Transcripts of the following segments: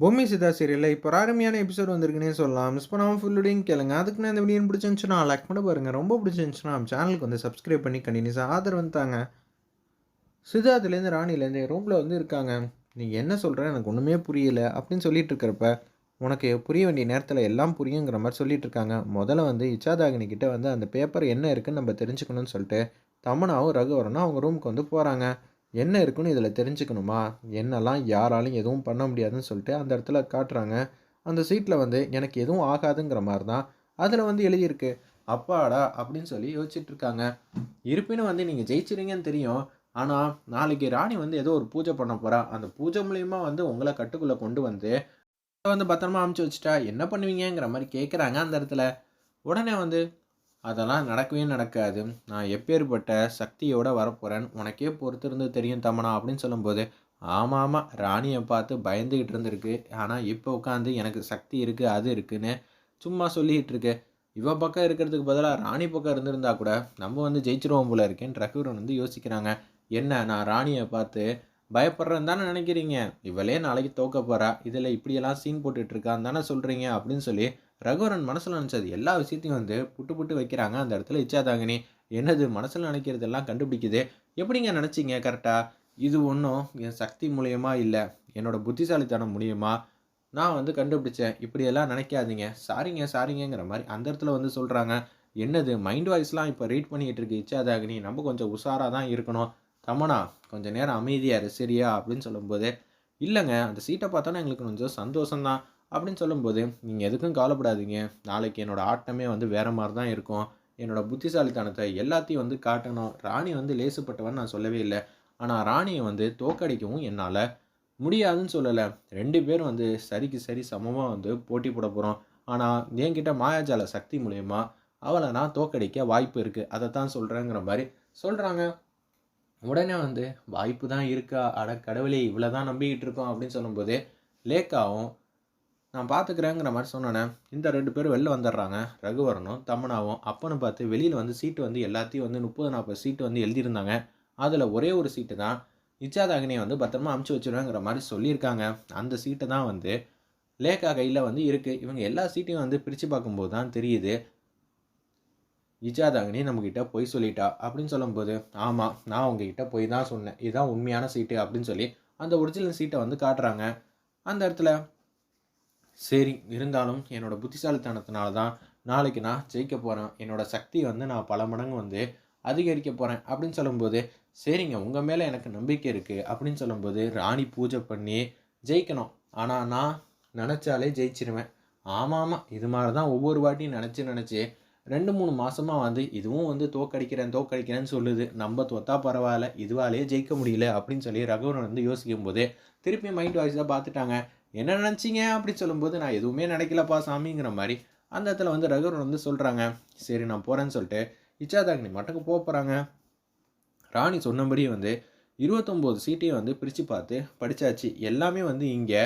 பொம்மி சிதா சீரியலில் இப்போ ஒரு அருமையான எபிசோட் வந்திருக்குன்னே சொல்லலாம். மிஸ் பண்ணாமல் ஃபுல்லுடையும் கேளுங்க. அதுக்கு நான் இந்த வீடியோ பிடிச்சிருந்துச்சுன்னா லைக் பண்ண பாருங்கள் ரொம்ப பிடிச்சிருந்துச்சுன்னா நம்ம சேனலுக்கு வந்து சப்ஸ்கிரைப் பண்ணி கண்டினியூஸாக ஆதரவு வந்துட்டாங்க சிதாத்துலேருந்து ராணிலேருந்து ரூமில் வந்து இருக்காங்க. நீ என்ன சொல்கிற எனக்கு ஒன்றுமே புரியல அப்படின்னு சொல்லிட்டு இருக்கிறப்ப உனக்கு புரிய வேண்டிய நேரத்தில் எல்லாம் புரியுங்கிற மாதிரி சொல்லிட்டு இருக்காங்க. முதல்ல வந்து இச்சாதாகினி கிட்டே வந்து அந்த பேப்பர் என்ன இருக்குன்னு நம்ம தெரிஞ்சுக்கணும்னு சொல்லிட்டு தமனாவும் ரகுவரனும் அவங்க ரூமுக்கு வந்து போகிறாங்க என்ன இருக்குன்னு இதில் தெரிஞ்சுக்கணுமா? என்னெல்லாம் யாராலும் எதுவும் பண்ண முடியாதுன்னு சொல்லிட்டு அந்த இடத்துல காட்டுறாங்க. அந்த சீட்டில் வந்து எனக்கு எதுவும் ஆகாதுங்கிற மாதிரி தான் அதில் வந்து எழுதியிருக்கு. அப்பாடா அப்படின்னு சொல்லி யோசிச்சுட்ருக்காங்க இருப்பினும் வந்து நீங்கள் ஜெயிச்சிருங்கன்னு தெரியும். ஆனால் நாளைக்கு ராணி வந்து ஏதோ ஒரு பூஜை பண்ண போகிறா அந்த பூஜை மூலயமா வந்து உங்களை கட்டுக்குள்ளே கொண்டு வந்து வந்து பத்திரமா அமுச்சு வச்சுட்டா என்ன பண்ணுவீங்கிற மாதிரி கேட்குறாங்க அந்த இடத்துல. உடனே வந்து அதெல்லாம் நடக்கவே நடக்காது. நான் எப்பேற்பட்ட சக்தியோடு வரப்போகிறேன் உனக்கே பொறுத்திருந்து தெரியும் தமனா அப்படின்னு சொல்லும்போது ஆமாம் ஆமாம் ராணியை பார்த்து பயந்துக்கிட்டு இருந்திருக்கு. ஆனால் இப்போ உட்காந்து எனக்கு சக்தி இருக்குது அது இருக்குன்னு சும்மா சொல்லிக்கிட்டு இருக்கு. இவ பக்கம் இருக்கிறதுக்கு பதிலாக ராணி பக்கம் இருந்திருந்தா கூட நம்ம வந்து ஜெயிச்சிருவோம் போல இருக்கேன்னு ரகுவரன் வந்து யோசிக்கிறாங்க. என்ன நான் ராணியை பார்த்து பயப்படுறேன்னு தானே நினைக்கிறீங்க? இவளே நாளைக்கு தோக்க போகிறா இதில் இப்படியெல்லாம் சீன் போட்டுட்டு இருக்கான்னு தானே சொல்கிறீங்க அப்படின்னு சொல்லி ரகுவரன் மனசில் நினச்சது எல்லா விஷயத்தையும் வந்து புட்டு புட்டு வைக்கிறாங்க. அந்த இடத்துல இச்சாதாங்கினி என்னது மனசில் நினைக்கிறதெல்லாம் கண்டுபிடிக்குது? எப்படிங்க நினச்சிங்க? கரெக்டாக இது ஒன்றும் என் சக்தி மூலியமாக இல்லை. என்னோட புத்திசாலித்தனம் மூலியமாக நான் வந்து கண்டுபிடிச்சேன். இப்படியெல்லாம் நினைக்காதீங்க. சாரிங்க சாரிங்கங்கிற மாதிரி அந்த இடத்துல வந்து சொல்கிறாங்க என்னது மைண்ட் வாய்ஸ்லாம் இப்போ ரீட் பண்ணிக்கிட்டு இருக்கு இச்சாதாகினி. நம்ம கொஞ்சம் உஷாராக தான் இருக்கணும். தமனா கொஞ்சம் நேரம் அமைதியாக இரு சரியா? அப்படின்னு சொல்லும்போது இல்லைங்க. அந்த சீட்டை பார்த்தோன்னா எங்களுக்கு கொஞ்சம் சந்தோஷம்தான். அப்படின்னு சொல்லும்போது நீங்கள் எதுக்கும் கவலைப்படாதீங்க. நாளைக்கு என்னோடய ஆட்டமே வந்து வேறு மாதிரி தான் இருக்கும். என்னோடய புத்திசாலித்தனத்தை எல்லாத்தையும் வந்து காட்டணும். ராணி வந்து லேசுப்பட்டவன் நான் சொல்லவே இல்லை. ஆனால் ராணியை வந்து தோக்கடிக்கவும் என்னால் முடியாதுன்னு சொல்லலை. ரெண்டு பேரும் வந்து சரிக்கு சரி சமமாக வந்து போட்டி போட போகிறோம் ஆனால் என்கிட்ட மாயாஜால சக்தி மூலயமா அவளை நான் தோக்கடிக்க வாய்ப்பு இருக்குது அதை தான் சொல்கிறேங்கிற மாதிரி சொல்கிறாங்க உடனே வந்து வாய்ப்பு தான் இருக்கா? அட கடவுளே இவ்வளோ தான் நம்பிக்கிட்டு இருக்கோம். அப்படின்னு சொல்லும்போது லேக்காவும் நான் பார்த்துக்கிறேங்கிற மாதிரி சொன்னேன் இந்த ரெண்டு பேரும் வெளில வந்துடுறாங்க ரகுவரனும் தம்மனாவும் அப்பன்னு பார்த்து வெளியில் வந்து சீட்டு வந்து எல்லாத்தையும் வந்து முப்பது நாற்பது சீட்டு வந்து எழுதியிருந்தாங்க. அதில் ஒரே ஒரு சீட்டு தான் இச்சாதாகினியை வந்து பத்திரமா அமுச்சு வச்சுருவேங்கிற மாதிரி சொல்லியிருக்காங்க. அந்த சீட்டு தான் வந்து லேக்கா கையில் வந்து இருக்குது இவங்க எல்லா சீட்டையும் வந்து பிரித்து பார்க்கும்போது தான் தெரியுது இஜாதாகினி நம்மக்கிட்ட பொய் சொல்லிட்டா அப்படின்னு சொல்லும்போது ஆமாம் நான் உங்ககிட்ட பொய் தான் சொன்னேன். இதுதான் உண்மையான சீட்டு அப்படின்னு சொல்லி அந்த ஒரிஜினல் சீட்டை வந்து காட்டுறாங்க. அந்த இடத்துல சரி இருந்தாலும் என்னோடய புத்திசாலித்தனத்தினால தான் நாளைக்கு நான் ஜெயிக்க போகிறேன் என்னோடய சக்தி வந்து நான் பல மடங்கு வந்து அதிகரிக்க போகிறேன் அப்படின்னு சொல்லும்போது சரிங்க உங்கள் மேலே எனக்கு நம்பிக்கை இருக்குது அப்படின்னு சொல்லும்போது ராணி பூஜை பண்ணி ஜெயிக்கணும். ஆனால் நான் நினச்சாலே ஜெயிச்சிருவேன். ஆமாம் ஆமாம் இது மாதிரி தான் ஒவ்வொரு வாட்டியும் நினச்சி நினச்சி ரெண்டு மூணு மாதமாக வந்து இதுவும் வந்து தோக்கடிக்கிறேன் தோக்கடிக்கிறேன்னு சொல்லுது. நம்ம தோத்தா பரவாயில்ல இதுவாலே ஜெயிக்க முடியல அப்படின்னு சொல்லி ரகுவரன் வந்து யோசிக்கும் போது திருப்பி மைண்ட் வாய்ஸாக பார்த்துட்டாங்க. என்ன நினச்சிங்க அப்படி சொல்லும்போது நான் எதுவுமே நினைக்கலப்பா சாமிங்கிற மாதிரி அந்த இடத்துல வந்து ரகுவன் வந்து சொல்கிறாங்க சரி நான் போகிறேன்னு சொல்லிட்டு இச்சாதாக்னி மட்டுக்கு போக போகிறாங்க ராணி சொன்னபடி வந்து இருபத்தொம்போது சீட்டையும் வந்து பிரித்து பார்த்து படித்தாச்சு எல்லாமே வந்து இங்கே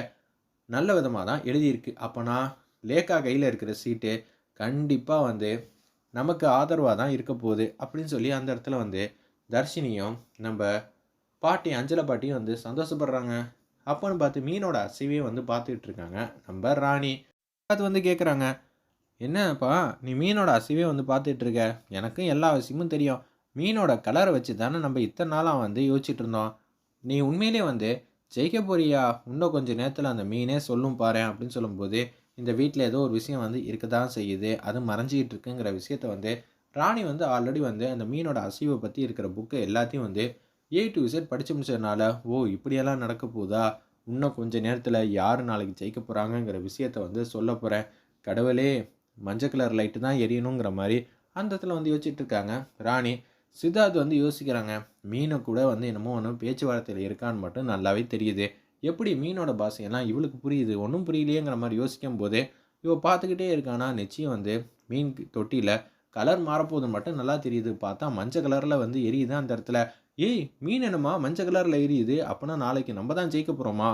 நல்ல விதமாக தான் எழுதியிருக்கு. அப்போனா லேக்கா கையில் இருக்கிற சீட்டு கண்டிப்பாக வந்து நமக்கு ஆதரவாக தான் இருக்க போகுது அப்படின்னு சொல்லி அந்த இடத்துல வந்து தர்ஷினியும் நம்ம பாட்டி அஞ்சலை பாட்டியும் வந்து சந்தோஷப்படுறாங்க. அப்போன்னு பார்த்து மீனோட அசைவே வந்து பார்த்துக்கிட்டு இருக்காங்க நம்ம ராணி. அது வந்து கேட்குறாங்க என்னப்பா நீ மீனோட அசைவே வந்து பார்த்துட்டு இருக்க எனக்கும் எல்லா விஷயமும் தெரியும். மீனோட கலரை வச்சு தானே நம்ம இத்தனை நாளாக வந்து யோசிச்சுட்டு இருந்தோம். நீ உண்மையிலே வந்து ஜெயிக்க போறியா? இன்னும் கொஞ்சம் நேரத்தில் அந்த மீனே சொல்லும் பாரு அப்படின்னு சொல்லும்போது இந்த வீட்டில் ஏதோ ஒரு விஷயம் வந்து இருக்க தான் செய்யுது. அது மறைஞ்சிக்கிட்டு இருக்குங்கிற விஷயத்த வந்து ராணி வந்து ஆல்ரெடி வந்து அந்த மீனோட அசைவை பற்றி இருக்கிற புக்கு எல்லாத்தையும் வந்து ஏ டு விசட் படித்து முடிச்சதுனால ஓ இப்படியெல்லாம் நடக்க போதா? இன்னும் கொஞ்சம் நேரத்தில் யார் நாளைக்கு ஜெயிக்க போகிறாங்கங்கிற விஷயத்த வந்து சொல்ல போகிறேன் கடவுளே மஞ்சள் கலர் லைட்டு தான் எரியணுங்கிற மாதிரி அந்த இடத்துல வந்து யோசிச்சுட்டு இருக்காங்க. ராணி சித்தார்த் வந்து யோசிக்கிறாங்க. மீனை கூட வந்து என்னமோ ஒன்றும் பேச்சுவார்த்தையில் இருக்கான்னு மட்டும் நல்லாவே தெரியுது. எப்படி மீனோட பாசையெல்லாம் இவளுக்கு புரியுது? ஒன்றும் புரியலையேங்கிற மாதிரி யோசிக்கும் போதே இவள் பார்த்துக்கிட்டே இருக்கானா? நிச்சயம் வந்து மீன் தொட்டியில் கலர் மாறப்போது மட்டும் நல்லா தெரியுது. பார்த்தா மஞ்சள் கலரில் வந்து எரியுது அந்த இடத்துல. ஏய் மீன் என்னம்மா? மஞ்சள் கலரில் எரியுது. அப்போனா நாளைக்கு நம்ம தான் ஜெயிக்க போகிறோமா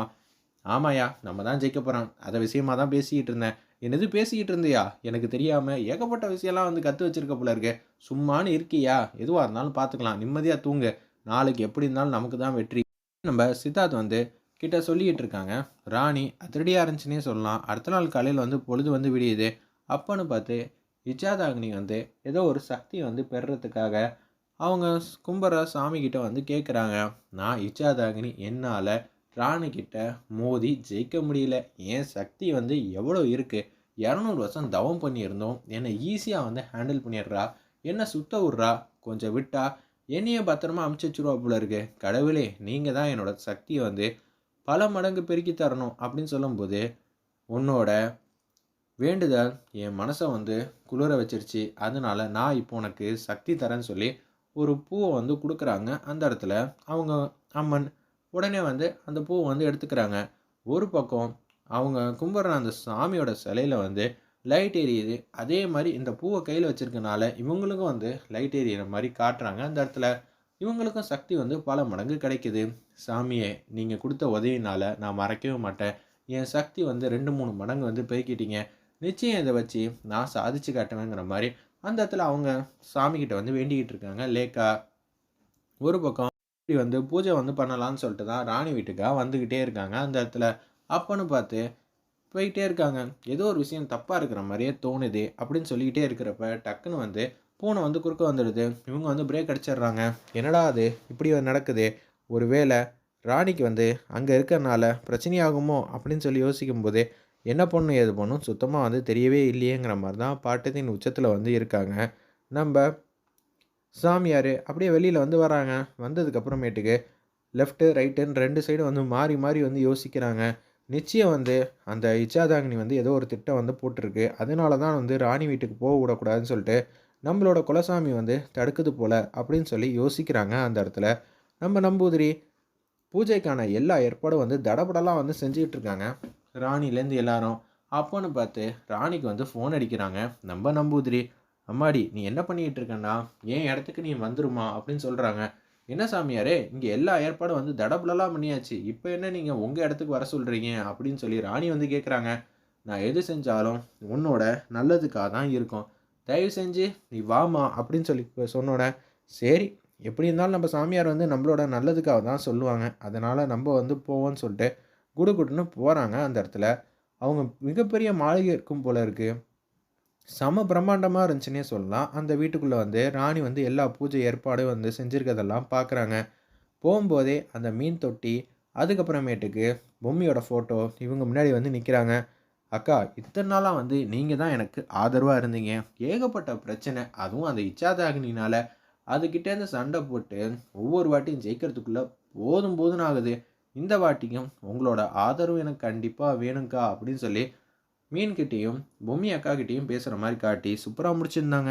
ஆமாயா நம்ம தான் ஜெயிக்க போகிறோம் அதை விஷயமா தான் பேசிக்கிட்டு இருந்தேன். என்னது பேசிக்கிட்டு இருந்தியா? எனக்கு தெரியாமல் ஏகப்பட்ட விஷயம்லாம் வந்து கற்று வச்சிருக்க போல இருக்கே. சும்மானு இருக்கியா? எதுவாக இருந்தாலும் பார்த்துக்கலாம் நிம்மதியாக தூங்கு. நாளைக்கு எப்படி இருந்தாலும் நமக்கு தான் வெற்றி. நம்ம சித்தார்த் வந்து கிட்ட சொல்லிக்கிட்டு இருக்காங்க. ராணி அதிரடியாக இருந்துச்சுன்னே சொல்லலாம். அடுத்த நாள் காலையில் வந்து பொழுது வந்து விடியுது. அப்போன்னு பார்த்து இச்சாதாகினி வந்து ஏதோ ஒரு சக்தி வந்து பெறுறதுக்காக அவங்க கும்புற சாமிக்கிட்ட வந்து கேட்குறாங்க நான் இச்சாதாகினி என்னால் ராணிக்கிட்ட மோதி ஜெயிக்க முடியல. என் சக்தி வந்து எவ்வளோ இருக்குது இரநூறு வருஷம் தவம் பண்ணியிருந்தோம். என்னை ஈஸியாக வந்து ஹேண்டில் பண்ணிடுறா. என்னை சுத்த விட்றா? கொஞ்சம் விட்டா? என்னைய பத்திரமா அமுச்சு வச்சுருவா போல இருக்கு. கடவுளே நீங்கள் தான் என்னோட சக்தியை வந்து பல மடங்கு பெருக்கி தரணும் அப்படின்னு சொல்லும்போது உன்னோட வேண்டுதல் என் மனசை வந்து குளிர வச்சிருச்சு. அதனால நான் இப்போ உனக்கு சக்தி தரேன்னு சொல்லி ஒரு பூவை வந்து கொடுக்குறாங்க. அந்த இடத்துல அவங்க அம்மன் உடனே வந்து அந்த பூவை வந்து எடுத்துக்கிறாங்க. ஒரு பக்கம் அவங்க கும்பிட்ற அந்த சாமியோட சிலையில் வந்து லைட் எரியுது. அதே மாதிரி இந்த பூவை கையில் வச்சுருக்கனால இவங்களுக்கும் வந்து லைட் எரியிற மாதிரி காட்டுறாங்க. அந்த இடத்துல இவங்களுக்கும் சக்தி வந்து பல மடங்கு கிடைக்குது. சாமியே நீங்கள் கொடுத்த உதவினால நான் மறக்கவே மாட்டேன். என் சக்தி வந்து ரெண்டு மூணு மடங்கு வந்து பெருக்கிட்டீங்க. நிச்சயம் இதை வச்சு நான் சாதிச்சு காட்டுவேங்கிற மாதிரி அந்த இடத்துல அவங்க சாமிக்கிட்ட வந்து வேண்டிக்கிட்டு இருக்காங்க. லேக்கா ஒரு பக்கம் இப்படி வந்து பூஜை வந்து பண்ணலான்னு சொல்லிட்டு தான் ராணி வீட்டுக்காக வந்துக்கிட்டே இருக்காங்க. அந்த இடத்துல அப்போன்னு பார்த்து போயிட்டே இருக்காங்க. ஏதோ ஒரு விஷயம் தப்பாக இருக்கிற மாதிரியே தோணுது அப்படின்னு சொல்லிக்கிட்டே இருக்கிறப்ப டக்குன்னு வந்து பூனை வந்து குறுக்க வந்துடுது. இவங்க வந்து பிரேக் அடிச்சிடுறாங்க. என்னடா அது? இப்படி நடக்குது. ஒரு வேளை ராணிக்கு வந்து அங்கே இருக்கிறனால பிரச்சனையாகுமோ அப்படின்னு சொல்லி யோசிக்கும்போது என்ன பண்ணும் ஏது பண்ணும் சுத்தமாக வந்து தெரியவே இல்லையேங்கிற மாதிரி தான் பாட்டத்தின் உச்சத்தில் வந்து இருக்காங்க. நம்ம சாமியார் அப்படியே வெளியில் வந்து வராங்க. வந்ததுக்கப்புறமேட்டுக்கு லெஃப்ட்டு ரைட்டுன்னு ரெண்டு சைடும் வந்து மாறி மாறி வந்து யோசிக்கிறாங்க. நிச்சயம் வந்து அந்த இச்சாதாங்கினி வந்து ஏதோ ஒரு திட்டம் வந்து போட்டிருக்கு. அதனால தான் வந்து ராணி வீட்டுக்கு போக விடக்கூடாதுன்னு சொல்லிட்டு நம்மளோட குலசாமி வந்து தடுக்குது போல் அப்படின்னு சொல்லி யோசிக்கிறாங்க அந்த இடத்துல. நம்ம நம்பூதிரி பூஜைக்கான எல்லா ஏற்பாடும் வந்து தடபடலாம் வந்து செஞ்சுக்கிட்டு இருக்காங்க. ராணிலேருந்து எல்லாரும். அப்போன்னு பார்த்து ராணிக்கு வந்து ஃபோன் அடிக்கிறாங்க. நம்ம நம்பூதிரி அம்மாடி நீ என்ன பண்ணிக்கிட்டு இருக்கன்னா ஏன் இடத்துக்கு நீ வந்துருமா? அப்படின்னு சொல்கிறாங்க என்ன சாமியாரே இங்கே எல்லா ஏற்பாடும் வந்து தடபுலலாம் பண்ணியாச்சு. இப்போ என்ன நீங்கள் உங்கள் இடத்துக்கு வர சொல்கிறீங்க அப்படின்னு சொல்லி ராணி வந்து கேட்குறாங்க நான் எது செஞ்சாலும் உன்னோட நல்லதுக்காக தான் இருக்கும். தயவு செஞ்சு நீ வாமா அப்படின்னு சொல்லி சொன்னோட சரி எப்படி இருந்தாலும் நம்ம சாமியார் வந்து நம்மளோட நல்லதுக்காக தான் சொல்லுவாங்க. அதனால் நம்ம வந்து போவோம்னு சொல்லிட்டு குடுகுடுன்னு போகிறாங்க அந்த இடத்துல. அவங்க மிகப்பெரிய மாளிகை இருக்கும் போல இருக்குது செம பிரம்மாண்டமாக இருந்துச்சுன்னே சொல்லலாம். அந்த வீட்டுக்குள்ளே வந்து ராணி வந்து எல்லா பூஜை ஏற்பாடும் வந்து செஞ்சுருக்கதெல்லாம் பார்க்குறாங்க போகும்போதே அந்த மீன் தொட்டி அதுக்கப்புறமேட்டுக்கு பொம்மியோட ஃபோட்டோ இவங்க முன்னாடி வந்து நிற்கிறாங்க அக்கா இத்தனை நாளாக வந்து நீங்கள் தான் எனக்கு ஆதரவாக இருந்தீங்க. ஏகப்பட்ட பிரச்சனை. அதுவும் அந்த இச்சாதாகினால அதுக்கிட்டேருந்து சண்டை போட்டு ஒவ்வொரு வாட்டியும் ஜெயிக்கிறதுக்குள்ளே போதும் போதும் ஆகுது. இந்த வாட்டியும் உங்களோட ஆதரவு எனக்கு கண்டிப்பாக வேணுங்க்கா அப்படின்னு சொல்லி மீன்கிட்டேயும் பொம்மி அக்கா கிட்டேயும் பேசுகிற மாதிரி காட்டி சூப்பராக முடிச்சிருந்தாங்க.